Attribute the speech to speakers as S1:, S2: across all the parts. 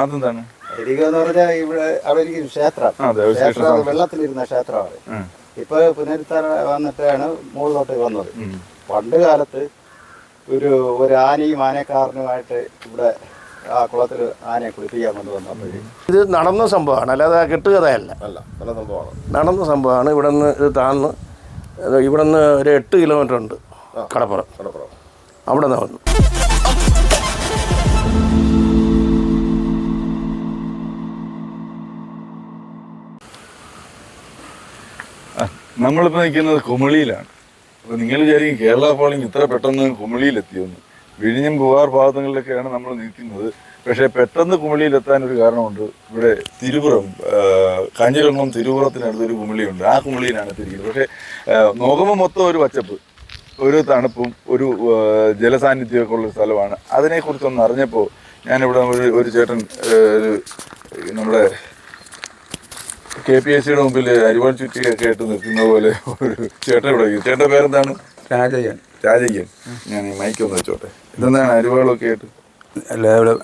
S1: അതെന്താണ്?
S2: ഐതിഹ്യം എന്ന് പറഞ്ഞാൽ ഇവിടെ അവിടെ ഒരു ക്ഷേത്രം. വെള്ളത്തിലിരുന്ന ക്ഷേത്രമാണ്. ഇപ്പൊ പുനരുത്താൻ വന്നിട്ടാണ് മുകളിലോട്ട് വന്നത്. പണ്ട് കാലത്ത് ഒരു ഒരു ആനയും ആനക്കാരനുമായിട്ട് ഇവിടെ ആ കുളത്തിൽ ആനയെ കുളിപ്പിക്കാൻ കൊണ്ടുവന്നപ്പോഴേ
S3: ഇത് നടന്ന സംഭവമാണ് അല്ലാതെ കെട്ടുകഥയല്ല
S4: അല്ല നല്ല സംഭവമാണ്.
S3: നടന്ന സംഭവമാണ് ഇവിടെ നിന്ന് ഇത് താന്ന് ഇവിടെ നിന്ന് ഒരു എട്ട് കിലോമീറ്റർ ഉണ്ട് കടപ്പുറം.
S4: കടപ്പുറം.
S3: അവിടെ നിന്ന് വന്നു.
S1: ആ, നമ്മളിപ്പോ നിൽക്കുന്നത് കുമിളിയിലാണ്. അപ്പോൾ നിങ്ങൾ വിചാരിക്കും കേരള പോളിംഗ് ഇത്ര പെട്ടെന്ന് കുമിളിയിലെത്തിയെന്ന്. വിഴിഞ്ഞം പൂവാർ ഭാഗങ്ങളിലൊക്കെയാണ് നമ്മൾ നിൽക്കുന്നത്. പക്ഷേ പെട്ടെന്ന് കുമിളിയിലെത്താൻ ഒരു കാരണമുണ്ട്. ഇവിടെ തിരുപുറം കാഞ്ഞിരംഗം തിരുപുറത്തിനടുത്തൊരു കുമിളിയുണ്ട്. ആ കുമിളിയിലാണ് എത്തിയിരിക്കുന്നത് പക്ഷേ നോക്കുമ്പോൾ മൊത്തം ഒരു പച്ചപ്പ് ഒരു തണുപ്പും ഒരു ജലസാന്നിധ്യമൊക്കെ ഉള്ള ഒരു സ്ഥലമാണ്. അതിനെക്കുറിച്ചൊന്ന് അറിഞ്ഞപ്പോൾ ഞാനിവിടെ ഒരു ഒരു ചേട്ടൻ ഒരു നമ്മുടെ കെ പി എസ് സിയുടെ മുമ്പിൽ അരിവാൾ ചുറ്റിയൊക്കെ കേട്ട് നിൽക്കുന്ന പോലെ ഒരു ചേട്ടൻ ഇവിടെ. ചേട്ടന്റെ പേരെന്താണ്?
S5: രാജയ്യൻ.
S1: രാജയ്യൻ. ഞാൻ ഈ മൈക്കൊന്ന് വെച്ചോട്ടെ. ഇതെന്താണ് അരിവാളൊക്കെ ആയിട്ട്?
S5: അല്ല ഇവിടെ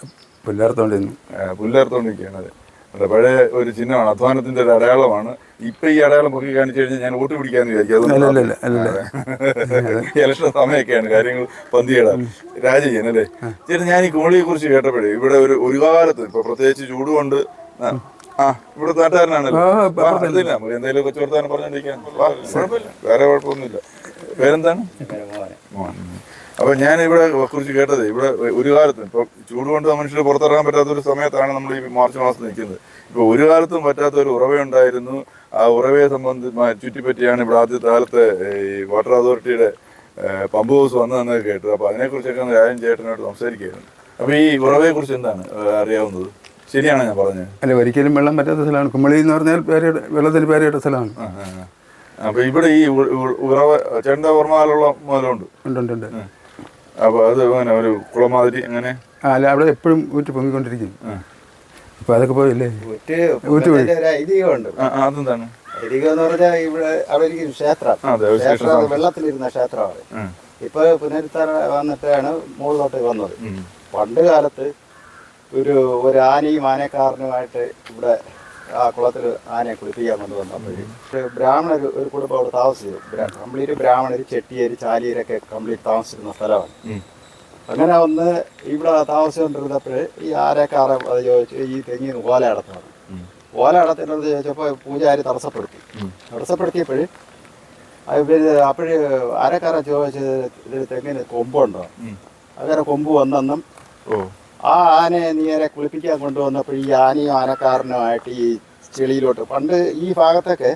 S5: പുല്ലാർത്തോണ്ടിരുന്നു.
S1: പുല്ലേർത്തോണ്ടിരിക്കുകയാണ് അതെ. അതെ പഴയ ഒരു ചിഹ്നമാണ് അധ്വാനത്തിന്റെ ഒരു അടയാളമാണ്. ഇപ്പൊ ഈ അടയാളം പൊക്കി കാണിച്ചു കഴിഞ്ഞാൽ ഞാൻ വോട്ട് പിടിക്കാന്ന് വിചാരിക്കും. ഇലക്ഷൻ സമയമൊക്കെയാണ് കാര്യങ്ങൾ പന്തിയിടാം രാജയ്യൻ അല്ലേ? ചേട്ടൻ ഞാൻ ഈ കോളിയെ കുറിച്ച് കേട്ടപ്പോഴേ ഇവിടെ ഒരു ഒരു കാലത്ത് ഇപ്പൊ പ്രത്യേകിച്ച് ചൂടുകൊണ്ട് ഇവിടെ നാട്ടുകാരനാണല്ലോ. എന്തെങ്കിലും പറഞ്ഞോണ്ടിരിക്കാൻ വേറെ കുഴപ്പമൊന്നുമില്ല. പേരെന്താണ്? അപ്പൊ ഞാൻ ഇവിടെ കുറിച്ച് കേട്ടത് ഇവിടെ ഒരു കാലത്ത് ഇപ്പൊ ചൂട് കൊണ്ട് മനുഷ്യർ പുറത്തിറങ്ങാൻ പറ്റാത്ത ഒരു സമയത്താണ് നമ്മൾ ഈ മാർച്ച് മാസം നിൽക്കുന്നത്. ഇപ്പൊ ഒരു കാലത്തും പറ്റാത്ത ഒരു ഉറവയുണ്ടായിരുന്നു. ആ ഉറവയെ സംബന്ധിച്ച് ചുറ്റിപ്പറ്റിയാണ് ഇവിടെ ആദ്യത്തെ കാലത്തെ ഈ വാട്ടർ അതോറിറ്റിയുടെ പമ്പ് ഹൗസ് വന്നതെന്നൊക്കെ കേട്ടത്. അപ്പൊ അതിനെക്കുറിച്ചൊക്കെ കുറിച്ചൊക്കെ രാജൻ ചേട്ടനോട് സംസാരിക്കുകയായിരുന്നു. അപ്പൊ ഈ ഉറവയെ കുറിച്ച് എന്താണ് അറിയാവുന്നത്? ശരിയാണോ ഞാൻ പറഞ്ഞത്.
S5: അല്ല ഒരിക്കലും വെള്ളം പറ്റാത്ത സ്ഥലമാണ്. കുമളി എന്ന് പറഞ്ഞാൽ പേരുടെ വെള്ളത്തിന് പേരയുടെ സ്ഥലമാണ്.
S1: അപ്പൊ ഇവിടെ ഈ ഉറവ ചേട്ടന്റെ ഓർമ്മകാലുള്ള മുതലുണ്ട്
S5: ഉണ്ട് ഉണ്ട് ഉണ്ട്.
S1: അപ്പൊ അത് അങ്ങനെ ഒരു കുളമാതിരി അങ്ങനെ
S5: അല്ല അവിടെ എപ്പോഴും ഊറ്റി പൊങ്ങിക്കൊണ്ടിരിക്കും.
S1: അപ്പൊ
S5: ഇപ്പൊ അതൊക്കെ പോയില്ലേ?
S1: ആ, അതെന്താണ്?
S2: ഐതിഹ്യം എന്ന് പറഞ്ഞാൽ ഇവിടെ അവിടെ ഇരിക്കും ക്ഷേത്രം. വെള്ളത്തിലിരുന്ന ക്ഷേത്രമാണ്. ഇപ്പൊ പുനരുദ്ധാരണം വന്നിട്ടാണ് മുകളിലോട്ട് വന്നത്. പണ്ട് കാലത്ത് ഒരു ഒരു ആനയും ആനക്കാരനുമായിട്ട് ഇവിടെ ആ കുളത്തിൽ ആനയെ കുളിപ്പിക്കാൻ കൊണ്ടുവന്നപ്പോഴേ ഒരു ബ്രാഹ്മണർ ഒരു കുടുംബം അവിടെ താമസിച്ചു. കംപ്ലീറ്റ് ബ്രാഹ്മണർ ചെട്ടിയേര് ചാലിയരൊക്കെ കംപ്ലീറ്റ് താമസിക്കുന്ന സ്ഥലമാണ്. അങ്ങനെ വന്ന് ഇവിടെ താമസിച്ചുകൊണ്ടിരുന്നപ്പോൾ ഈ ആനക്കാരൻ അത് ചോദിച്ചു ഈ തെങ്ങിൽ നിന്ന് ഓല അടത്താണ്. ഓല അടത്തിനത് ചോദിച്ചപ്പോൾ പൂജാരി തടസ്സപ്പെടുത്തി. തടസ്സപ്പെടുത്തിയപ്പോൾ അപ്പോഴ് ആനക്കാരൻ ചോദിച്ചത് ഇതിൽ തെങ്ങിന് കൊമ്പുണ്ടോ? അങ്ങനെ കൊമ്പ് വന്നെന്നും
S1: ഓ.
S2: ആ ആനയെ നേരെ കുളിപ്പിക്കാൻ കൊണ്ടുവന്നപ്പോൾ ഈ ആനയും ആനക്കാരനുമായിട്ട് ഈ ചെളിയിലോട്ട് പണ്ട് ഈ ഭാഗത്തൊക്കെ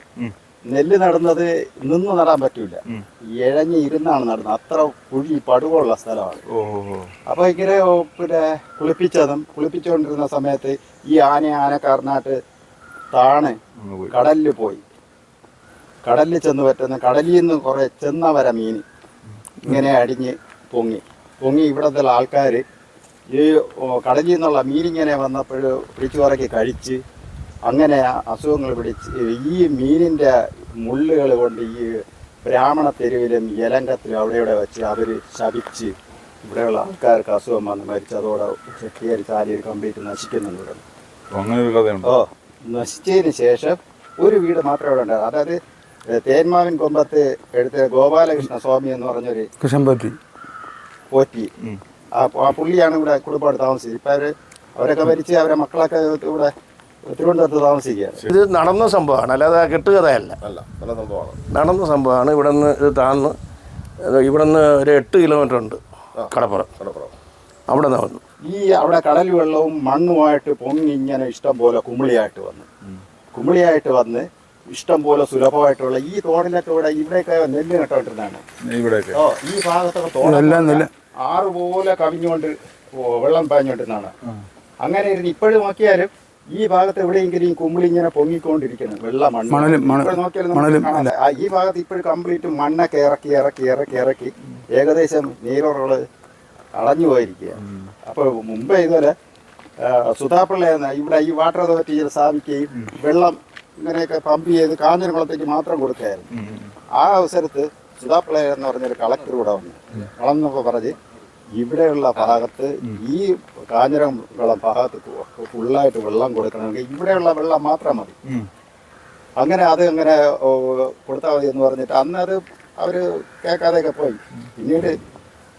S2: നെല്ല് നടുന്നത് നിന്ന് നടാൻ പറ്റൂല. ഇഴഞ്ഞ് ഇരുന്നാണ് നടുന്നത്. അത്ര കുഴി പടുവുള്ള സ്ഥലമാണ്. അപ്പൊ ഇങ്ങനെ പിന്നെ കുളിപ്പിച്ചതും കുളിപ്പിച്ചുകൊണ്ടിരുന്ന സമയത്ത് ഈ ആന ആനക്കാരനായിട്ട് താണ് കടലിൽ പോയി. കടലിൽ ചെന്ന് പറ്റുന്ന കടലിൽ നിന്ന് കുറെ ചെന്നവര മീൻ ഇങ്ങനെ അടിഞ്ഞ് പൊങ്ങി. പൊങ്ങി ഇവിടത്തെ ആൾക്കാർ ഈ കടലിൽ നിന്നുള്ള മീനിങ്ങനെ വന്നപ്പോൾ പിടിച്ചു പറക്കി കഴിച്ച് അങ്ങനെ അസുഖങ്ങൾ പിടിച്ച് ഈ മീനിന്റെ മുള്ളുകൾ കൊണ്ട് ഈ ബ്രാഹ്മണ തെരുവിലും ഇലങ്കത്തിലും അവിടെ ഇവിടെ വെച്ച് അവർ ശപിച്ച് ഇവിടെയുള്ള ആൾക്കാർക്ക് അസുഖം വന്ന് മരിച്ചതോടെ ശക്തീകരിച്ച് ആര് കംപ്ലീറ്റ് നശിക്കുന്നുണ്ട് ഇവിടെ.
S1: അങ്ങനെ ഒരു കഥയുണ്ട്.
S2: ഓ നശിച്ചതിന് ശേഷം ഒരു വീട് മാത്രമേ ഇവിടെ ഉണ്ടായിരുന്നു അതായത് തേന്മാവിൻ കൊമ്പത്ത് എടുത്ത ഗോപാലകൃഷ്ണ സ്വാമി എന്ന് പറഞ്ഞൊരു
S5: കൃഷ്ണൻ പോറ്റി.
S2: പോറ്റി.
S1: ഉം.
S2: ആ പുള്ളിയാണ് ഇവിടെ കുടുംബമായിട്ട് താമസിച്ചത്. ഇപ്പം അവർ അവരൊക്കെ മരിച്ച് അവരെ മക്കളൊക്കെ ഇവിടെ തിരുവനന്തപുരത്ത് താമസിക്കുക
S3: ഇത് നടന്ന സംഭവമാണ്. അല്ലാതെ കെട്ടുകഥയല്ല.
S4: അല്ല നല്ല സംഭവമാണ്.
S3: നടന്ന സംഭവമാണ്. ഇവിടെ നിന്ന് ഇത് താന്ന് ഇവിടെ നിന്ന് ഒരു എട്ട് കിലോമീറ്റർ ഉണ്ട് കടപ്പുറം.
S4: കടപ്പുറം.
S3: അവിടെ നിന്ന് വന്നു.
S2: ഈ അവിടെ കടൽ വെള്ളവും മണ്ണുമായിട്ട് പൊങ്ങി ഇങ്ങനെ ഇഷ്ടം പോലെ കുമിളിയായിട്ട് വന്നു. കുമിളിയായിട്ട് വന്ന് ഇഷ്ടം പോലെ സുലഭമായിട്ടുള്ള ഈ തോടിലൊക്കെ ഇവിടെ ഇവിടെയൊക്കെ നെല്ല് നട്ടോണ്ടിരുന്നതാണ് ഓ ഈ ഭാഗത്തൊക്കെ
S5: തോടെല്ലാം നെല്ല്.
S2: ആറ് പോലെ കവിഞ്ഞുകൊണ്ട് വെള്ളം പാഞ്ഞുകൊണ്ടിരുന്നതാണ്. അങ്ങനെ ഇരുന്ന് ഇപ്പോഴും നോക്കിയാലും ഈ ഭാഗത്ത് എവിടെയെങ്കിലും കുമ്പിളി ഇങ്ങനെ പൊങ്ങിക്കൊണ്ടിരിക്കുന്നു. വെള്ള മണ്ണ്. നോക്കിയാലും. ഈ ഭാഗത്ത് ഇപ്പോഴും കംപ്ലീറ്റ് മണ്ണൊക്കെ ഇറക്കി ഇറക്കി ഇറക്കി ഇറക്കി ഏകദേശം നീരോറുകൾ അടഞ്ഞു പോയിരിക്കുക അപ്പോൾ മുമ്പ് ഇതുപോലെ എന്ന ഇവിടെ ഈ വാട്ടർ അതോറിറ്റി സ്ഥാപിക്കുകയും വെള്ളം ഇങ്ങനെയൊക്കെ പമ്പ് ചെയ്ത് കാഞ്ഞിരകുളത്തേക്ക് മാത്രം കൊടുക്കുകയായിരുന്നു. ആ അവസരത്ത് സുധാപിള്ള എന്ന് പറഞ്ഞൊരു കളക്ടർ കൂടെ വന്നു. വളർന്നപ്പോൾ പറഞ്ഞ് ഇവിടെയുള്ള ഭാഗത്ത് ഈ കാഞ്ഞിരംകുളം ഭാഗത്ത് ഫുള്ളായിട്ട് വെള്ളം കൊടുക്കണമെങ്കിൽ ഇവിടെയുള്ള വെള്ളം മാത്രം മതി. അങ്ങനെ അത് അങ്ങനെ കൊടുത്താൽ മതി എന്ന് പറഞ്ഞിട്ട് അന്ന് അത് അവർ കേൾക്കാതെയൊക്കെ പോയി. പിന്നീട്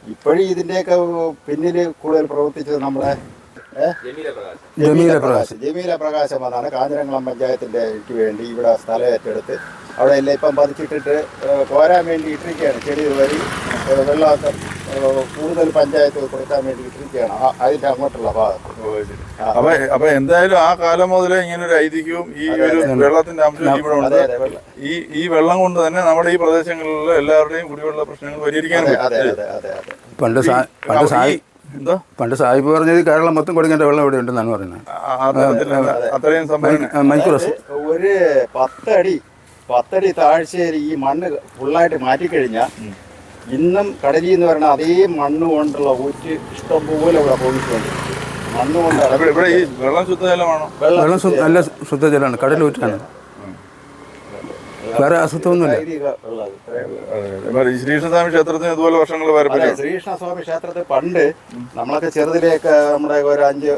S2: ഇപ്പോഴും ഇതിന്റെയൊക്കെ പിന്നിൽ കൂടുതൽ പ്രവർത്തിച്ചത് നമ്മുടെ? ജമീല പ്രകാശ്. ജമീല പ്രകാശം വന്നാണ് കാഞ്ഞിരംകുളം പഞ്ചായത്തിന്റെ ക്ക് വേണ്ടി ഇവിടെ സ്ഥലം ഏറ്റെടുത്ത് അവിടെ എല്ലാം ഇപ്പം പതിച്ചിട്ടിട്ട് പോരാൻ വേണ്ടി ഇട്ടിരിക്കുകയാണ് ചെടി വരി വെള്ളം വെള്ളമൊക്കെ കൂടുതൽ പഞ്ചായത്ത് കൊടുക്കാൻ വേണ്ടി ഇരിക്കുകയാണ് അതിന്റെ അങ്ങോട്ടുള്ള ഭാഗത്ത്.
S1: അപ്പൊ അപ്പൊ എന്തായാലും ആ കാലം മുതലേ ഇങ്ങനെ ഒരു ഐതിഹ്യവും ഈ ഒരു വെള്ളത്തിന്റെ അംശം ഇവിടെ ഉണ്ട്. ഈ ഈ വെള്ളം കൊണ്ട് തന്നെ നമ്മുടെ ഈ പ്രദേശങ്ങളിലുള്ള എല്ലാവരുടെയും കുടിവെള്ള പ്രശ്നങ്ങൾ പരിഹരിക്കാൻ
S5: പണ്ട് പണ്ട് സായി
S1: എന്തോ?
S5: പണ്ട് സാഹിബ് പറഞ്ഞത് കേരളം മൊത്തം കൊടുക്കേണ്ട വെള്ളം ഇവിടെ ഉണ്ടെന്നാണ് പറയുന്നത്.
S1: അത്രയും
S2: ഒരു പത്തടി പത്തടി താഴ്ചയിൽ ഈ മണ്ണ് ഫുള്ളായിട്ട് മാറ്റിക്കഴിഞ്ഞാൽ ഇന്നും കടലിൽ എന്ന് പറയുന്ന അതേ മണ്ണ് കൊണ്ടുള്ള ഊറ്റ് ഇഷ്ടംപോലെ ഇവിടെ പോയിട്ടുണ്ട്. മണ്ണ് കൊണ്ട്
S1: ഇവിടെ ഈ വെള്ളം ശുദ്ധജലമാണോ?
S5: വെള്ളം നല്ല ശുദ്ധജലമാണ് കടൽ ഊറ്റാണ്. വേറെ അസുഖമൊന്നുമില്ല.
S1: ശ്രീകൃഷ്ണസ്വാമി ക്ഷേത്രത്തിന് ഇതുപോലെ വർഷങ്ങൾ
S2: ശ്രീകൃഷ്ണസ്വാമി ക്ഷേത്രത്തിൽ പണ്ട് നമ്മളൊക്കെ ചെറുതിലേക്ക് നമ്മുടെ ഒരു അഞ്ച്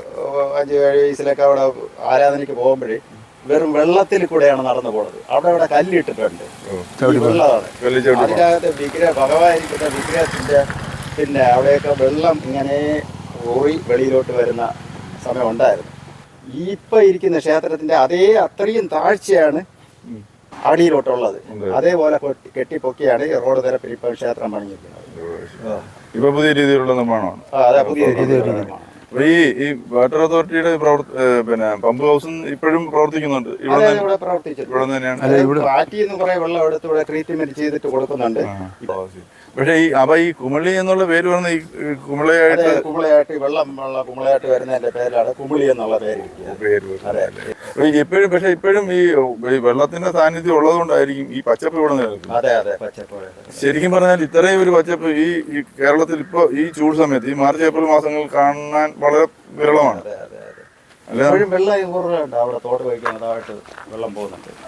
S2: അഞ്ച് ഏഴ് വയസ്സിലൊക്കെ അവിടെ ആരാധനയ്ക്ക് പോകുമ്പോഴേ വെറും വെള്ളത്തിൽ കൂടെയാണ് നടന്നു പോണത്. അവിടെ അവിടെ കല്ലിട്ടിട്ടുണ്ട്. വെള്ളമാണ്. അതിനകത്ത് വിഗ്രഹ ഭഗവാനിരിക്കുന്ന വിഗ്രഹത്തിന്റെ പിന്നെ അവിടെയൊക്കെ വെള്ളം ഇങ്ങനെ ഓറി വെളിയിലോട്ട് വരുന്ന സമയം ഉണ്ടായിരുന്നു. ഇപ്പൊ ഇരിക്കുന്ന ക്ഷേത്രത്തിന്റെ അതേ അത്രയും താഴ്ചയാണ് അടിയിലോട്ടുള്ളത്. അതേപോലെ കൊട്ടി- കെട്ടിപ്പൊക്കിയാണ് റോഡ് നിരപ്പിൽ ഇപ്പൊ ക്ഷേത്രം പണിഞ്ഞിരിക്കുന്നത്.
S1: ഇപ്പൊ പുതിയ രീതിയിലുള്ള നിർമ്മാണമാണ്.
S2: അതെ പുതിയ രീതിയിലുള്ള
S1: അപ്പൊ ഈ ഈ വാട്ടർ അതോറിറ്റിയുടെ പിന്നെ പമ്പ് ഹൗസ് ഇപ്പോഴും പ്രവർത്തിക്കുന്നുണ്ട്. ഇവിടെ
S2: പ്രവർത്തിച്ചിട്ടുണ്ട്. വെള്ളം എടുത്ത് ഇവിടെ ട്രീറ്റ്മെന്റ് ചെയ്തിട്ട് കൊടുക്കുന്നുണ്ട്.
S1: പക്ഷേ ഈ അപ്പൊ ഈ കുമളി എന്നുള്ള പേര് പറഞ്ഞ ഈ കുമിളയായിട്ട്
S2: കുമിളയായിട്ട് വെള്ളം വെള്ള കുമിളയായിട്ട് വരുന്നതിന്റെ പേരാണ് കുമിളി എന്നുള്ള പേര്.
S1: ഇപ്പോഴും പക്ഷെ ഇപ്പോഴും ഈ വെള്ളത്തിന്റെ സാന്നിധ്യം ഉള്ളതുകൊണ്ടായിരിക്കും ഈ പച്ചപ്പ് ഇവിടെ
S2: അതെ അതെ പച്ചപ്പ്
S1: ശരിക്കും പറഞ്ഞാൽ ഇത്രയും ഒരു പച്ചപ്പ് ഈ ഈ കേരളത്തിൽ ഇപ്പോൾ ഈ ചൂട് സമയത്ത് ഈ മാർച്ച് ഏപ്രിൽ മാസങ്ങൾ കാണാൻ വളരെ വിരളമാണ്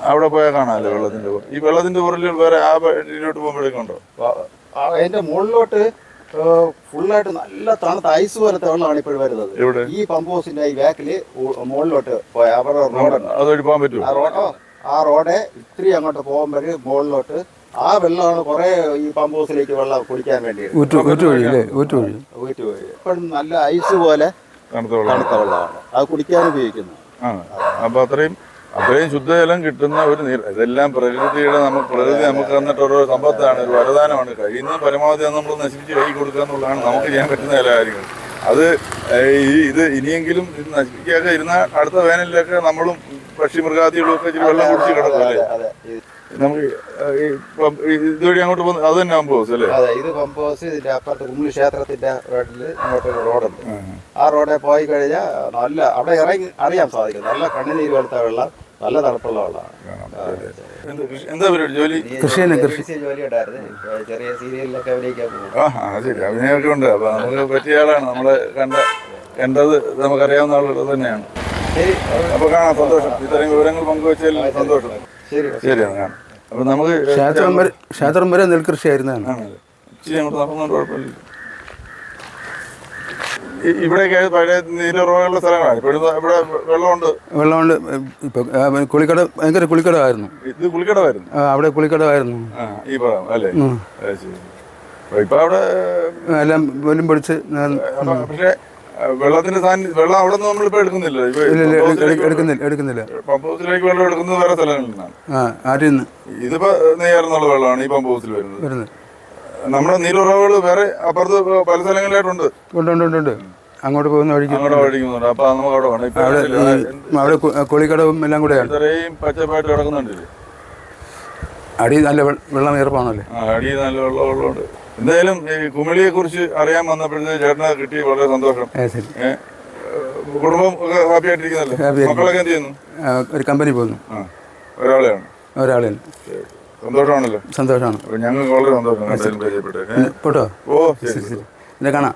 S2: അവിടെ
S1: പോയാൽ കാണാമല്ലോ വെള്ളത്തിന്റെ. ഈ വെള്ളത്തിന്റെ പുറലിൽ വേറെ ആ ഇതിലോട്ട് പോകുമ്പോഴേക്കുണ്ടോ
S2: അതിന്റെ മുകളിലോട്ട് ഫുള്ളായിട്ട് നല്ല തണുത്ത ഐസ് പോലത്തെ വെള്ളമാണ് ഇപ്പോൾ വരുന്നത്.
S1: ഇവിടെ
S2: ഈ പമ്പ് ഹൗസിന്റെ ഈ ബാക്കിൽ മുകളിലോട്ട് പോയ അവരുടെ റോഡുണ്ട്.
S1: അതുവഴി പോകാൻ പറ്റും
S2: ആ റോഡോ ആ റോഡ് ഇത്തിരി അങ്ങോട്ട് പോകുമ്പോൾ മുകളിലോട്ട് ആ വെള്ളമാണ് കുറെ ഈ പമ്പ് ഹൗസിലേക്ക് വെള്ളം കുടിക്കാൻ വേണ്ടി
S5: ഊറ്റ് ഊറ്റ് വഴി അല്ലേ? ഊറ്റ് വഴി.
S2: ഊറ്റി പോയി ഇപ്പം നല്ല ഐസ് പോലെ
S1: തണുത്ത
S2: വെള്ളമാണ്. അത് കുടിക്കാൻ ഉപയോഗിക്കുന്നു.
S1: ആ അപ്പൊ അത്രയും അത്രയും ശുദ്ധജലം കിട്ടുന്ന ഒരു നീർ ഇതെല്ലാം പ്രകൃതിയുടെ നമുക്ക് പ്രകൃതി നമുക്ക് തന്നിട്ട് ഓരോ സമ്പത്താണ് ഒരു വരദാനമാണ്. കഴിയുന്ന പരമാവധി അത് നമ്മൾ നശിപ്പിച്ച് കൈ കൊടുക്കുക എന്നുള്ളതാണ് നമുക്ക് ചെയ്യാൻ പറ്റുന്ന ചില കാര്യങ്ങൾ അത് ഈ ഇത് ഇനിയെങ്കിലും ഇത് നശിപ്പിക്കാതെ ഇരുന്ന അടുത്ത വേനലിലൊക്കെ നമ്മളും പക്ഷി മൃഗാദികളും ഒക്കെ ഇച്ചിരി വെള്ളം കുടിച്ച് കിടക്കും അല്ലേ? നമുക്ക് ഈ പമ്പ് ഇതുവഴി അങ്ങോട്ട് പോകുന്നത് അത് തന്നെ ആകുമ്പോൾ അല്ലേ?
S2: അതെ ഇത് പമ്പ് ഹൗസ് ഇതിന്റെ അപ്പുറത്ത് കുമ്മിളി ക്ഷേത്രത്തിന്റെ റോഡിൽ അങ്ങോട്ട് ഒരു റോഡുണ്ട്. ആ റോഡിൽ പോയി കഴിഞ്ഞാൽ നല്ല അവിടെ ഇറങ്ങി അറിയാൻ സാധിക്കും. നല്ല കണ്ണുനീര് വെളുത്ത വെള്ളം നല്ല തണുപ്പുള്ള വെള്ളമാണ്.
S1: എന്ത് എന്താ പരിപാടി ജോലി?
S2: കൃഷി? ജോലി ഉണ്ടായിരുന്നു. ചെറിയ സീരിയലിലൊക്കെ അഭിനയിക്കാൻ പോകും
S1: ആ ആ ശരി. അഭിനയമൊക്കെ ഉണ്ട്. അപ്പൊ നമുക്ക് പറ്റിയ ആളാണ്. നമ്മളെ കണ്ട കണ്ടത് നമുക്കറിയാവുന്ന ആളുകൾ തന്നെയാണ്.
S2: ശരി
S1: അപ്പൊ കാണാം. സന്തോഷം. ഇത്രയും വിവരങ്ങൾ പങ്കുവെച്ചതിൽ സന്തോഷം.
S2: ശരി.
S1: ശരി കാണാം. അപ്പൊ നമുക്ക്
S5: ക്ഷേത്രം വരെ ക്ഷേത്രം വരെ നെൽകൃഷിയായിരുന്നതാണ്
S1: ആണല്ലേ. ഇച്ചിരി അങ്ങോട്ട് നടന്നുകൊണ്ട് കുഴപ്പമില്ല. ഈ- ഇവിടെയൊക്കെ പഴയ നീരുറവുള്ള സ്ഥലങ്ങളാണ്. ഇപ്പോഴും ഇവിടെ വെള്ളമുണ്ട്.
S5: വെള്ളമുണ്ട്. ഇപ്പൊ കുളിക്കട ഭയങ്കര കുളിക്കടമായിരുന്നു
S1: ഇത് കുളിക്കടമായിരുന്നു
S5: അവിടെ കുളിക്കടമായിരുന്നു
S1: ഈ അല്ലേ? ഇപ്പൊ അവിടെ
S5: എല്ലാം പോലും പിടിച്ച്
S1: പക്ഷേ വെള്ളത്തിന്റെ സാന്നിധ്യം വെള്ളം അവിടെ നിന്ന് നമ്മളിപ്പോ എടുക്കുന്നില്ല.
S5: എടുക്കുന്നില്ല എടുക്കുന്നില്ല.
S1: പമ്പ് ഹൗസിലേക്ക് വെള്ളം എടുക്കുന്നത് വേറെ സ്ഥലങ്ങളിൽ നിന്നാണ്.
S5: നിന്ന്?
S1: ഇതിപ്പോ നെയ്യാറുന്നുള്ള വെള്ളമാണ് ഈ പമ്പ് ഹൗസിൽ വരുന്നത്. നമ്മുടെ നീരുറവുകൾ വേറെ അപ്പുറത്ത് പല സ്ഥലങ്ങളിലായിട്ടുണ്ട്.
S5: ഉണ്ട് ഉണ്ട് ഉണ്ട് അങ്ങോട്ട് പോകുന്ന വഴിക്ക്.
S1: അവിടെ
S5: അവിടെ കുളിക്കടവും എല്ലാം കൂടെ
S1: ഇത്രയും പച്ചപ്പായിട്ട്
S5: അടി നല്ല വെള്ളം ഈർപ്പാണല്ലേ
S1: അടി നല്ല വെള്ളമുള്ളതുകൊണ്ട് എന്തായാലും ഈ കുമിളിയെ കുറിച്ച് അറിയാൻ വന്നപ്പോഴത്തേക്ക് ചേട്ടനെ കിട്ടി വളരെ സന്തോഷം. കുടുംബം ഒക്കെ ഹാപ്പി ആയിട്ടിരിക്കുന്നല്ലോ? മക്കളൊക്കെ എന്ത് ചെയ്യുന്നു?
S5: ഒരു കമ്പനി പോകുന്നു.
S1: ഒരാളെയാണ്.
S5: ഒരാളെ
S1: സന്തോഷമാണല്ലോ.
S5: സന്തോഷമാണ്.
S1: ഞങ്ങൾക്ക് വളരെ സന്തോഷം. എന്തായാലും പരിചയപ്പെട്ടത് ഏ?
S5: പോട്ടോ?
S1: ഓ
S5: ശരി ശരി എന്നെ കാണാം.